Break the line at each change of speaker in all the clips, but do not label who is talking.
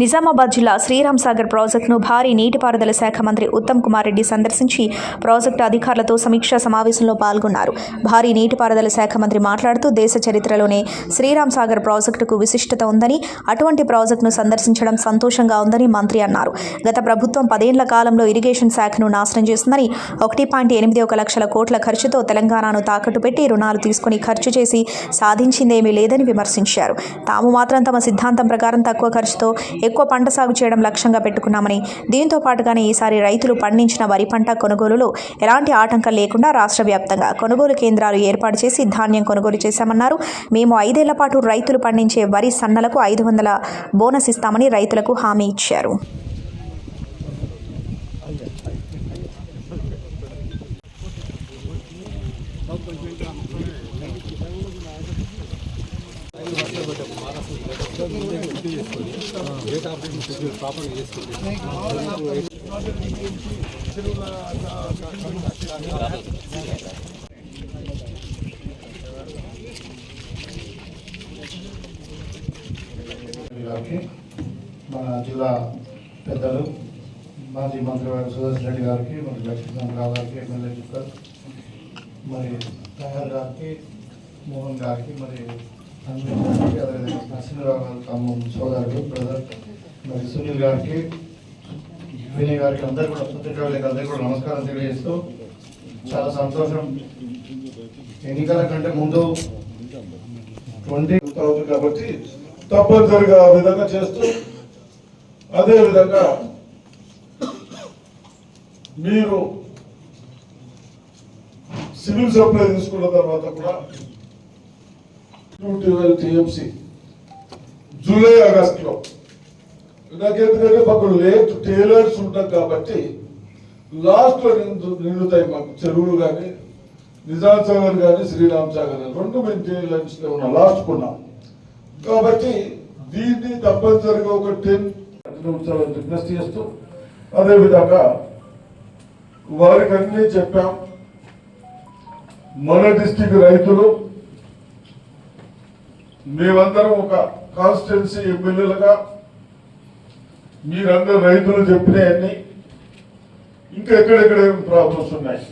నిజామాబాద్ జిల్లా శ్రీరామ్ సాగర్ ప్రాజెక్టును భారీ నీటిపారుదల శాఖ మంత్రి ఉత్తమ్ కుమార్ రెడ్డి సందర్శించి ప్రాజెక్టు అధికారులతో సమీక్షా సమావేశంలో పాల్గొన్నారు. భారీ నీటిపారుదల శాఖ మంత్రి మాట్లాడుతూ దేశ చరిత్రలోనే శ్రీరామ్ సాగర్ ప్రాజెక్టుకు విశిష్టత ఉందని అటువంటి ప్రాజెక్టును సందర్శించడం సంతోషంగా ఉందని మంత్రి అన్నారు. గత ప్రభుత్వం పదేళ్ళ కాలంలో ఇరిగేషన్ శాఖను నాశనం చేస్తుందని ఒకటి పాయింట్ ఎనిమిది ఒక లక్షల కోట్ల ఖర్చుతో తెలంగాణను తాకట్టు పెట్టి రుణాలు తీసుకుని ఖర్చు చేసి సాధించిందేమీ లేదని విమర్శించారు. తాము మాత్రం తమ సిద్ధాంతం ప్రకారం తక్కువ ఖర్చుతో ఎక్కువ పంట సాగు చేయడం లక్ష్యంగా పెట్టుకున్నామని. దీంతో పాటుగానే ఈసారి రైతులు పండించిన వరి పంట కొనుగోలులో ఎలాంటి ఆటంకం లేకుండా రాష్ట్ర వ్యాప్తంగా కొనుగోలు కేంద్రాలు ఏర్పాటు చేసి ధాన్యం కొనుగోలు చేశామన్నారు. మేము ఐదేళ్ళ పాటు రైతులు పండించే వరి సన్నలకు ఐదు వందల బోనస్ ఇస్తామని రైతులకు హామీ ఇచ్చారు.
గారికి మన జిల్లా పెద్దలు మాజీ మంత్రి గారు సుదర్శన్ రెడ్డి గారికి మరి లక్ష్మీకాంతరావు గారికి ఎమ్మెల్యే చుక్కర్ మరి తయారు గారికి మోహన్ గారికి మరి అన్విల్ గారికి అదేవిధంగా నరసింహరావు గారి సోదరుడు బ్రదర్ మరి సునీల్ గారికి వినయ్ గారికి అందరు కూడా పత్రికా అందరికీ కూడా నమస్కారం తెలియజేస్తూ చాలా సంతోషం. ఎన్నికల కంటే ముందు ట్వంటీ
అవుతుంది కాబట్టి తప్పనిసరిగా ఆ విధంగా చేస్తూ అదే విధంగా మీరు సివిల్ సప్లై తీసుకున్న తర్వాత కూడా టూ ట్వెల్వ్ టీఎంసీ. జూలై ఆగస్టులో. నాకు ఎందుకంటే మాకు లేట్ టైలర్స్ ఉంటాం కాబట్టి లాస్ట్లో నిండు నిండుతాయి మాకు చెరువులు కానీ నిజాం సాగర్ కానీ శ్రీరామ్ సాగర్ కానీ. రెండు మేము టైలర్స్ ఉన్నాం లాస్ట్ ఉన్నాం కాబట్టి దీన్ని తప్పనిసరిగా ఒక టెన్ నిమిషాలు రిక్వెస్ట్ చేస్తూ అదే విధంగా వారికి చెప్పాం. మన డిస్టిక్ రైతులు మేమందరం ఒక కాన్స్టిట్యున్సీ ఎమ్మెల్యేలుగా మీరందరూ రైతులు చెప్పినాయన్నీ ఇంకా ఎక్కడెక్కడ ఏం ప్రాబ్లమ్స్ ఉన్నాయి?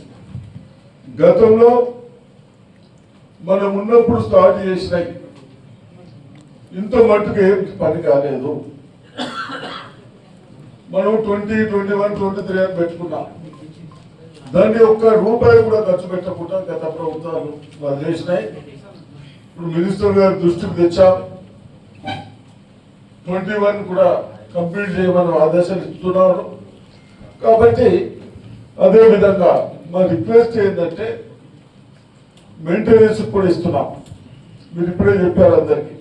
గతంలో మనం ఉన్నప్పుడు స్టార్ట్ చేసినాయి ఇంత మట్టుకు ఏం పని కాలేదు. మనం twenty twenty one twenty three అని పెట్టుకున్నాం. దాన్ని ఒక్క రూపాయి కూడా ఖర్చు పెట్టకుండా గత ప్రభుత్వాలు వాళ్ళు చేసినాయి. మినిస్టర్ గారి దృష్టికి తెచ్చాం. ట్వంటీ వన్ కూడా కంప్లీట్ చేయమని ఆదేశాలు ఇస్తున్నారు కాబట్టి అదేవిధంగా మా రిక్వెస్ట్ ఏంటంటే మెయింటెనెన్స్ కూడా ఇస్తున్నాం. మీరు ఇప్పుడే చెప్పారు అందరికీ.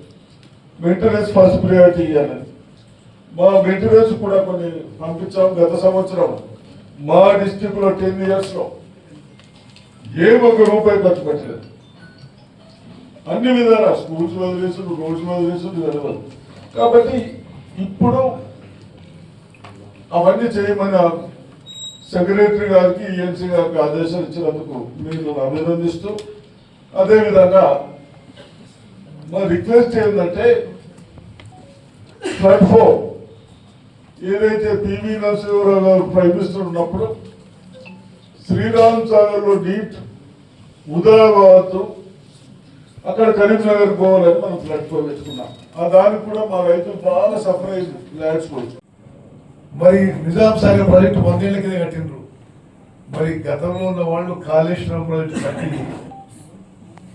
మెయింటెనెన్స్ ఫస్ట్ ప్రియారిటీ ఇవ్వాలని. మా మెయింటెనెన్స్ కూడా కొన్ని పంపించాం గత సంవత్సరం. మా డిస్టిక్లో టెన్ ఇయర్స్లో ఏ ఒక్క రూపాయి ఖర్చు పెట్టలేదు. అన్ని విధాల స్కూల్స్ వదిలేసుడు రోడ్స్ వదిలేసుడు జరగదు కాబట్టి ఇప్పుడు అవన్నీ చేయమని సెక్రటరీ గారికి ఈఎన్సీ గారికి ఆదేశాలు ఇచ్చినందుకు మీరు అభినందిస్తూ అదేవిధంగా మా రిక్వెస్ట్ ఏంటంటే ఫ్లడ్ ఏదైతే పివి నరసింహరావు గారు ప్రైమ్ మినిస్టర్ ఉన్నప్పుడు శ్రీరామ్ సాగర్లో నీట్ ఉదా అక్కడ కరీంనగర్ పోవాలని మనం ప్లాట్ఫామ్ పెట్టుకున్నాం. ఆ దానికి కూడా మా రైతులు బాగా సర్ప్రైజ్ ల్యాండ్స్ కూడా
మరి నిజాం సాగర్ ప్రాజెక్టు వందేళ్ళ కింద కట్టిండ్రు. మరి గతంలో ఉన్న వాళ్ళు కాళేశ్వరం ప్రాజెక్టు కట్టి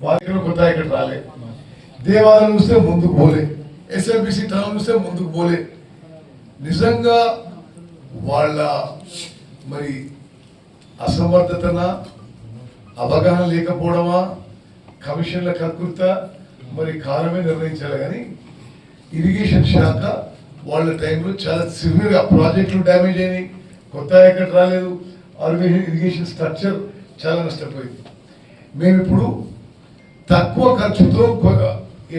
వాళ్ళకి కొత్త ఇక్కడ రాలే. దేవాలయం చూస్తే ముందుకు పోలే. ఎస్ఎల్బిసి టౌన్ చూస్తే ముందుకు పోలే. నిజంగా వాళ్ళ మరి అసమర్థతన అవగాహన లేకపోవడమా కమిషన్ల కక్కుర్త మరి కాలమే నిర్ణయించాలి కానీ ఇరిగేషన్ శాఖ వాళ్ళ టైంలో చాలా సివియర్గా ప్రాజెక్టులు డ్యామేజ్ అయినాయి కొత్త ఎక్కడ రాలేదు ఆర్గనైజేషన్ ఇరిగేషన్ స్ట్రక్చర్ చాలా నష్టపోయింది. మేము ఇప్పుడు తక్కువ ఖర్చుతో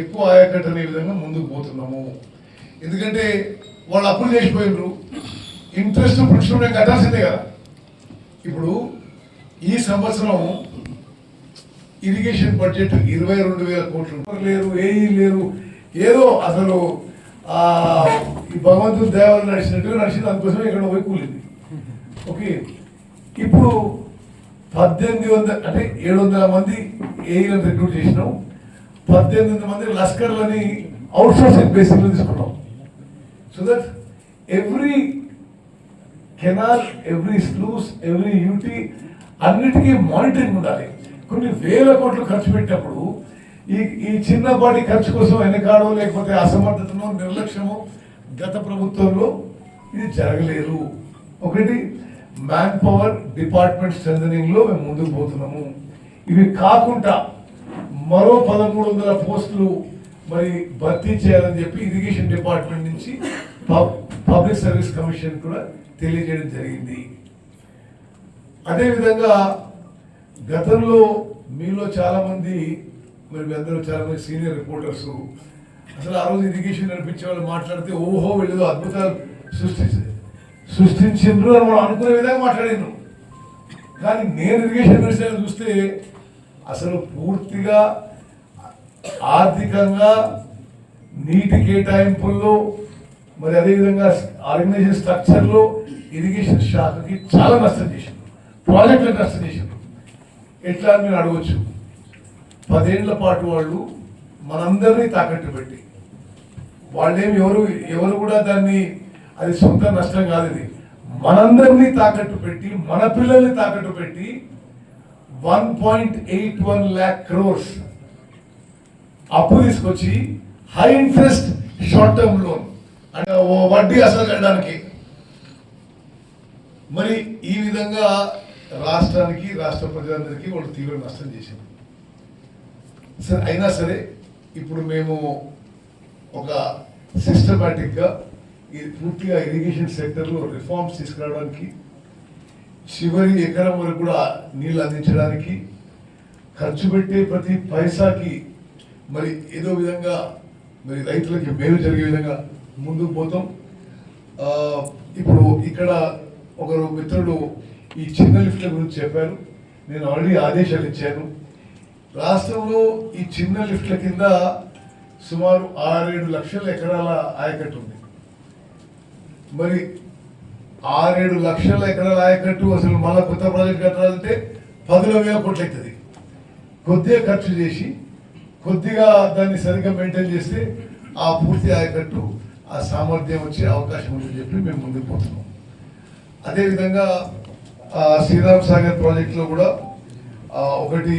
ఎక్కువ ఆయకట్ అనే విధంగా ముందుకు పోతున్నాము. ఎందుకంటే వాళ్ళు అప్పులు చేసిపోయినారు ఇంట్రెస్ట్ ప్రిన్సిపల్ కట్టాల్సిందే కదా. ఇప్పుడు ఈ సంవత్సరం ఇరిగేషన్ బడ్జెట్ ఇరవై రెండు వేల కోట్లు. లేరు ఏఈ లేరు. ఏదో అసలు ఈ భగవంతుడు దేవాలయం నడిచినట్టుగా నడిచి దానికోసం ఇక్కడ పోయి కూలింది. ఓకే? ఇప్పుడు పద్దెనిమిది వందల అంటే ఏడు వందల మంది ఏఈలను రిక్రూట్ చేసినాం. పద్దెనిమిది వందల మంది లస్కర్లని అవుట్సోర్సింగ్ బేసిక్లో తీసుకున్నాం. So that every canal every sluice every UT అన్నిటికీ మానిటరింగ్ ఉండాలి. కొన్ని వేల కోట్లు ఖర్చు పెట్టినప్పుడు ఈ ఈ చిన్నపాటి ఖర్చు కోసం వెనకాడో లేకపోతే అసమర్థతనో నిర్లక్ష్యమో గత ప్రభుత్వంలో ఇది జరగలేదు. ఒకటి మ్యాన్ పవర్ డిపార్ట్మెంట్ స్ట్రెంథనింగ్లో మేము ముందుకు పోతున్నాము. ఇవి కాకుండా మరో పదమూడు వందల పోస్టులు మరి భర్తీ చేయాలని చెప్పి ఇరిగేషన్ డిపార్ట్మెంట్ నుంచి పబ్- పబ్లిక్ సర్వీస్ కమిషన్ కూడా తెలియజేయడం జరిగింది. అదేవిధంగా గతంలో మీలో చాలామంది మరి మీ అందరూ చాలామంది సీనియర్ రిపోర్టర్స్ అసలు ఆ రోజు ఇరిగేషన్ నడిపించే వాళ్ళు మాట్లాడితే ఓహో వీళ్ళు అద్భుతాలు సృష్టి సృష్టించిండ్రు అని మనం అనుకునే విధంగా మాట్లాడిండ్రు. కానీ నేను ఇరిగేషన్ మినిస్టర్ చూస్తే అసలు పూర్తిగా ఆర్థికంగా నీటి కేటాయింపుల్లో మరి అదేవిధంగా ఆర్గనైజేషన్ స్ట్రక్చర్లో ఇరిగేషన్ శాఖకి చాలా నష్టం చేసింది ప్రాజెక్టులకు నష్టం చేసింది ఎట్లా అని మీరు అడగచ్చు. పదేళ్ళ పాటు వాళ్ళు మనందరినీ తాకట్టు పెట్టి. వాళ్ళేం ఎవరు ఎవరు కూడా దాన్ని అది సొంత నష్టం కాదు ఇది. మనందరినీ తాకట్టు పెట్టి మన పిల్లల్ని తాకట్టు పెట్టి one point eight one lakh crores అప్పు తీసుకొచ్చి high interest short term loan. అంటే వడ్డీ అసలు కట్టడానికి. మరి ఈ విధంగా రాష్ట్రానికి రాష్ట్ర ప్రజలందరికీ వాళ్ళు తీవ్ర నష్టం చేశారు. సరే అయినా సరే ఇప్పుడు మేము ఒక సిస్టమేటిక్గా ఈ పూర్తిగా ఇరిగేషన్ సెక్టర్లో రిఫార్మ్స్ తీసుకురావడానికి చివరి ఎకరం వరకు కూడా నీళ్ళు అందించడానికి ఖర్చు పెట్టే ప్రతి పైసాకి మరి ఏదో విధంగా మరి రైతులకి మేలు జరిగే విధంగా ముందుకు పోతాం. ఇప్పుడు ఇక్కడ ఒకరు మిత్రుడు ఈ చిన్న లిఫ్ట్ల గురించి చెప్పారు. నేను ఆల్రెడీ ఆదేశాలు ఇచ్చాను. రాష్ట్రంలో ఈ చిన్న లిఫ్ట్ల కింద సుమారు ఆరేడు లక్షల ఎకరాల ఆయకట్టు ఉంది. మరి ఆరేడు లక్షల ఎకరాల ఆయకట్టు అసలు మళ్ళీ కొత్త ప్రాజెక్ట్ కట్టాలంటే పదుల వేల కోట్లు అవుతుంది. కొద్దిగా ఖర్చు చేసి కొద్దిగా దాన్ని సరిగ్గా మెయింటైన్ చేస్తే ఆ పూర్తి ఆయకట్టు ఆ సామర్థ్యం వచ్చే అవకాశం ఉందని చెప్పి మేము ముందుకు పోతున్నాం. అదేవిధంగా శ్రీరామ్ సాగర్ ప్రాజెక్టులో కూడా ఒకటి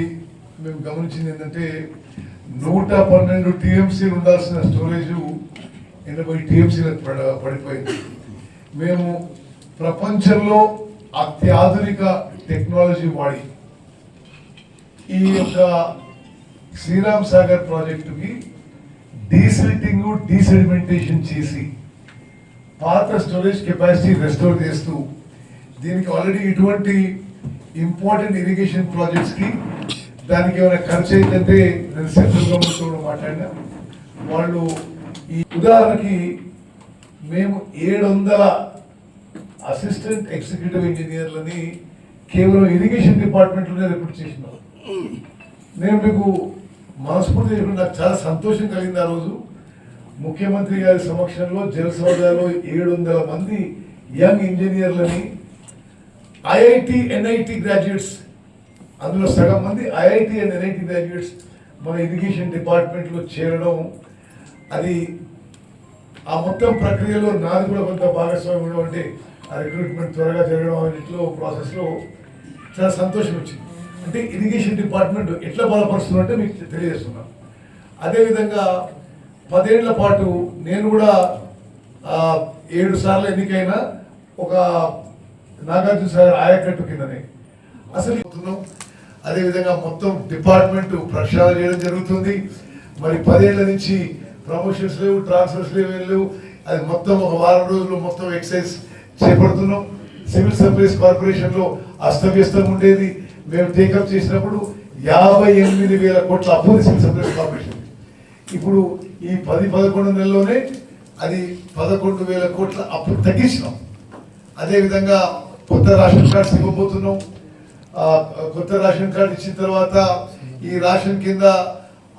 మేము గమనించింది ఏంటంటే నూట పన్నెండు టీఎంసీలు ఉండాల్సిన స్టోరేజ్ ఎనభై టీఎంసీలకు పడ పడిపోయింది. మేము ప్రపంచంలో అత్యాధునిక టెక్నాలజీ వాడి ఈ యొక్క శ్రీరామ్ సాగర్ ప్రాజెక్టుకి డీసిల్టింగ్ డీసెడిమెంటేషన్ చేసి పాత స్టోరేజ్ కెపాసిటీ రెస్టోర్ చేస్తూ దీనికి ఆల్రెడీ ఇటువంటి ఇంపార్టెంట్ ఇరిగేషన్ ప్రాజెక్ట్స్కి దానికి ఏమైనా ఖర్చు అయిందంటే నేను సెంట్రల్ గవర్నమెంట్తో మాట్లాడినా. వాళ్ళు ఈ ఉదాహరణకి మేము ఏడు వందల అసిస్టెంట్ ఎగ్జిక్యూటివ్ ఇంజనీర్లని కేవలం ఇరిగేషన్ డిపార్ట్మెంట్లోనే రిక్రూట్ చేసినాం. నేను మీకు మనస్ఫూర్తి చెప్పి నాకు చాలా సంతోషం కలిగింది ఆ రోజు. ముఖ్యమంత్రి గారి సమక్షంలో జల్ ఏడు వందల మంది యంగ్ ఇంజనీర్లని ఐఐటి ఎన్ఐటి గ్రాడ్యుయేట్స్. అందులో సగం మంది ఐఐటి అండ్ ఎన్ఐటి గ్రాడ్యుయేట్స్ మన ఇరిగేషన్ డిపార్ట్మెంట్లో చేరడం. అది ఆ మొత్తం ప్రక్రియలో నాది కూడా కొంత భాగస్వామ్యం ఉండడం అంటే ఆ రిక్రూట్మెంట్ త్వరగా జరగడం అన్నింటిలో ప్రాసెస్లో చాలా సంతోషం వచ్చింది. అంటే ఇరిగేషన్ డిపార్ట్మెంట్ ఎట్లా బలపరుస్తుందంటే మీకు తెలియజేస్తున్నాను అదేవిధంగా పదేళ్ళ పాటు నేను కూడా ఏడు సార్లు ఎన్నికైనా ఒక నాగార్జున సార్ ఆయకట్టు కిందనే. అసలు అవుతున్నాం అదేవిధంగా మొత్తం డిపార్ట్మెంట్ ప్రక్షాళన చేయడం జరుగుతుంది. మరి పదేళ్ళ నుంచి ప్రమోషన్స్ లేవు ట్రాన్స్ఫర్స్ లేవు లేవు. అది మొత్తం ఒక వారం రోజులు మొత్తం ఎక్సైజ్ చేపడుతున్నాం. సివిల్ సప్లైస్ కార్పొరేషన్లో అస్తవ్యస్తం ఉండేది. మేము టేకప్ చేసినప్పుడు యాభై ఎనిమిది వేల కోట్ల అప్పు సివిల్ సప్లైస్ కార్పొరేషన్. ఇప్పుడు ఈ పది పదకొండు నెలల్లోనే అది పదకొండు వేల కోట్ల అప్పు తగ్గించినాం. అదేవిధంగా కొత్త రేషన్ కార్డ్స్ ఇవ్వబోతున్నాం. ఆ, కొత్త రేషన్ కార్డు ఇచ్చిన తర్వాత ఈ రేషన్ కింద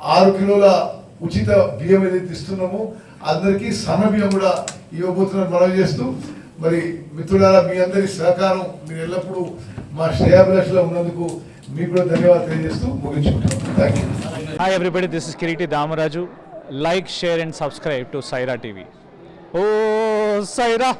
ఆరు కిలోల ఉచిత బియ్యం ఏదైతే ఇస్తున్నామో అందరికీ సన్న బియ్యం కూడా ఇవ్వబోతున్నాను మనం చేస్తూ మరి మిత్రులారా మీ అందరి సహకారం మీరు ఎల్లప్పుడూ మా శ్రేయాభిలాషలో ఉన్నందుకు మీకు కూడా ధన్యవాదాలు తెలియజేస్తూ ముగించుకుంటాం thank you
hi everybody this is Kireeti Damaraju like share and subscribe to Saira TV oh Sye Raa